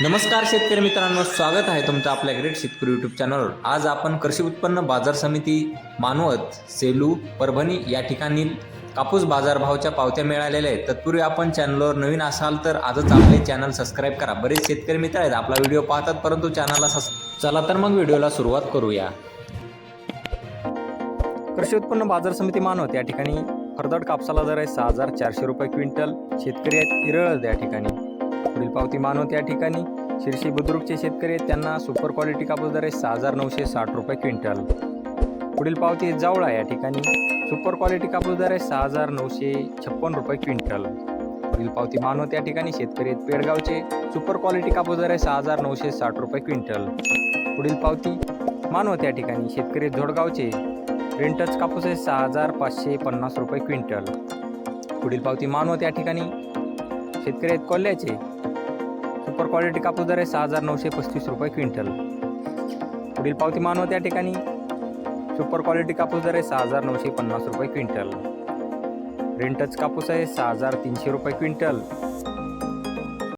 नमस्कार शेतकरी मित्रांनो स्वागत आहे तुमचं आपल्या ग्रेट शेतकरी यूट्यूब चॅनलवर आज आपण कृषी उत्पन्न बाजार समिती मानवत सेलू परभणी या ठिकाणी कापूस बाजारभावच्या पावत्या मिळालेल्या आहेत. तत्पूर्वी आपण चॅनलवर नवीन असाल तर आजच आपले चॅनल सबस्क्राईब करा. बरेच शेतकरी मित्र आहेत आपला व्हिडिओ पाहतात परंतु चॅनलला सस चला तर मग व्हिडिओला सुरुवात करूया. कृषी उत्पन्न बाजार समिती मानवत या ठिकाणी फरदड कापसाला दर आहे सहा हजार चारशे रुपये क्विंटल. शेतकरी आहेत इरळ या ठिकाणी. पुढील पावती मानवत या ठिकाणी. शिर्शी बुद्रुकचे शेतकरी आहेत त्यांना सुपर क्वालिटी कापूस दर आहे सहा हजार नऊशे साठ रुपये क्विंटल. पुढील पावती जावळा या ठिकाणी. सुपर क्वालिटी कापूस दर आहे सहा हजार नऊशे छप्पन रुपये क्विंटल. पुढील पावती मानवत या ठिकाणी शेतकरी आहेत पेडगावचे सुपर क्वालिटी कापूस दर आहे सहा हजार नऊशे साठ रुपये क्विंटल. पुढील पावती मानवत या ठिकाणी. शेतकरी झोडगावचे रेंटच कापूस आहे सहा हजार पाचशे पन्नास रुपये क्विंटल. पुढील पावती मानवत या ठिकाणी. शेतकरी आहेत कोल्ह्याचे. सुपर क्वालिटी कापूस दर आहे सहा हजार नऊशे पस्तीस रुपये क्विंटल. पुढील पावती मानव त्या ठिकाणी. सुपर क्वालिटी कापूस दर आहे सहा हजार नऊशे पन्नास रुपये क्विंटल. रेंटच कापूस आहे सहा हजार तीनशे रुपये क्विंटल.